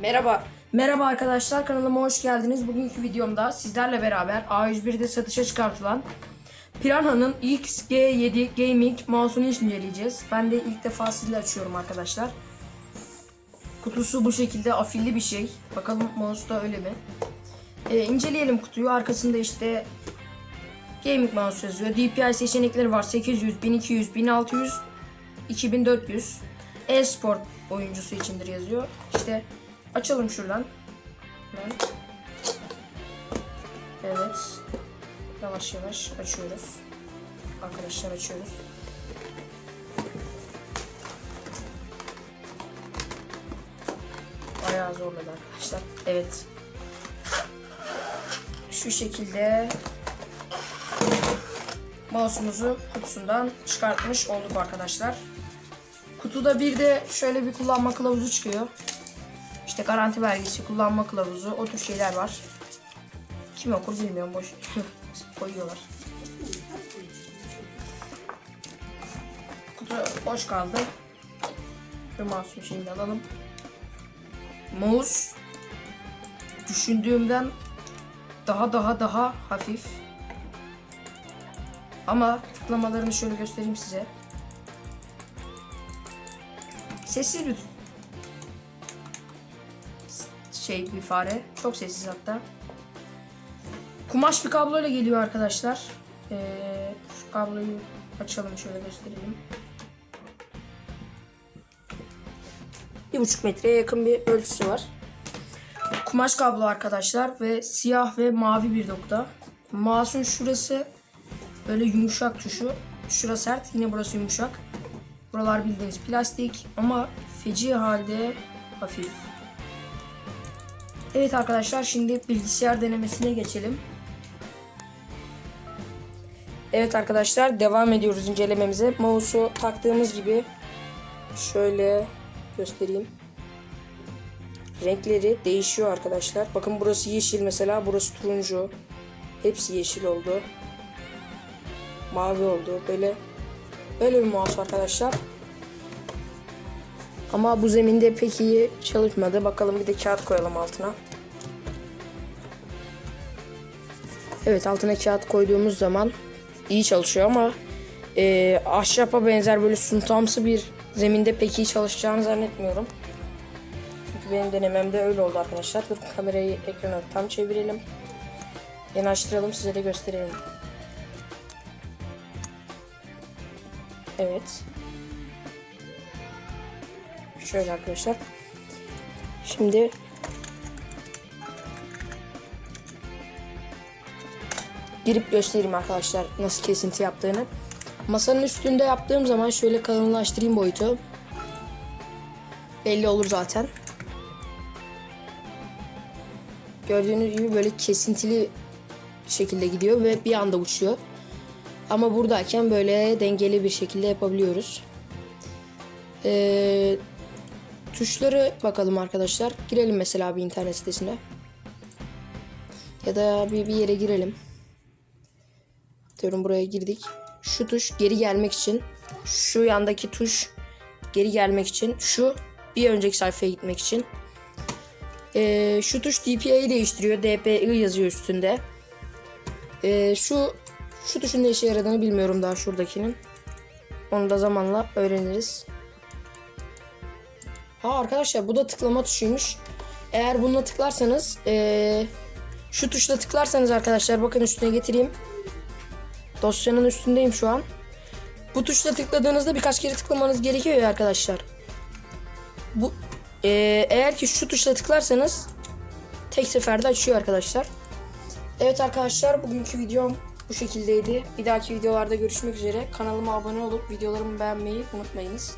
Merhaba. Merhaba arkadaşlar kanalıma hoş geldiniz. Bugünkü videomda sizlerle beraber A101'de satışa çıkartılan Piranha'nın XG7 Gaming mouse'unu inceleyeceğiz. Ben de ilk defa sizle açıyorum arkadaşlar. Kutusu bu şekilde afilli bir şey. Bakalım mouse da öyle mi? Ee, inceleyelim kutuyu. Arkasında işte Gaming mouse yazıyor. DPI seçenekleri var. 800, 1200, 1600, 2400. E-sport oyuncusu içindir yazıyor. İşte açalım şuradan. Evet. Yavaş yavaş açıyoruz. Arkadaşlar açıyoruz. Bayağı zorladı arkadaşlar. Evet. Şu şekilde mouse'umuzu kutusundan çıkartmış olduk arkadaşlar. Kutuda bir de şöyle bir kullanma kılavuzu çıkıyor. İşte garanti belgesi, kullanma kılavuzu, o tür şeyler var. Kim okur bilmiyorum boş koyuyorlar. Kutu boş kaldı. Şu mouse'un şeyini alalım. Mouse düşündüğümden daha daha daha hafif. Ama tıklamalarını şöyle göstereyim size. Sessiz bir şey bir fare. Çok sessiz hatta. Kumaş bir kabloyla geliyor arkadaşlar. Ee, şu kabloyu açalım şöyle gösterelim. Bir buçuk metreye yakın bir ölçüsü var. Kumaş kablo arkadaşlar ve siyah ve mavi bir nokta. Mouse'un şurası böyle yumuşak tuşu. Şurası sert yine burası yumuşak. Buralar bildiğiniz plastik ama feci halde hafif. Evet arkadaşlar şimdi bilgisayar denemesine geçelim. Evet arkadaşlar devam ediyoruz incelememize. Mouse'u taktığımız gibi şöyle göstereyim. Renkleri değişiyor arkadaşlar. Bakın burası yeşil mesela, burası turuncu. Hepsi yeşil oldu. Mavi oldu. Böyle böyle bir mouse arkadaşlar. Ama bu zeminde pek iyi çalışmadı. Bakalım bir de kağıt koyalım altına. Evet altına kağıt koyduğumuz zaman iyi çalışıyor ama e, ahşapa benzer böyle suntamsı bir zeminde pek iyi çalışacağını zannetmiyorum. Çünkü benim denememde öyle oldu arkadaşlar. Dur kamerayı ekrana tam çevirelim. Yanaştıralım size de gösterelim. Evet. Şöyle arkadaşlar. Şimdi girip göstereyim arkadaşlar nasıl kesinti yaptığını. Masanın üstünde yaptığım zaman şöyle kalınlaştırayım boyutu. Belli olur zaten. Gördüğünüz gibi böyle kesintili şekilde gidiyor ve bir anda uçuyor. Ama buradayken böyle dengeli bir şekilde yapabiliyoruz. Ee, tuşları bakalım arkadaşlar. Girelim mesela bir internet sitesine. Ya da bir, bir yere girelim. Diyorum buraya girdik. Şu tuş geri gelmek için. Şu yandaki tuş geri gelmek için. Şu bir önceki sayfaya gitmek için. Ee, şu tuş DPI'yi değiştiriyor. DPI yazıyor üstünde. Ee, şu şu tuşun ne işe yaradığını bilmiyorum daha şuradakinin. Onu da zamanla öğreniriz. Ha arkadaşlar bu da tıklama tuşuymuş. Eğer bununla tıklarsanız ee, şu tuşla tıklarsanız arkadaşlar bakın üstüne getireyim. Dosyanın üstündeyim şu an. Bu tuşla tıkladığınızda birkaç kere tıklamanız gerekiyor ya arkadaşlar. Bu ee, eğer ki şu tuşla tıklarsanız tek seferde açıyor arkadaşlar. Evet arkadaşlar bugünkü videom bu şekildeydi. Bir dahaki videolarda görüşmek üzere. Kanalıma abone olup videolarımı beğenmeyi unutmayınız.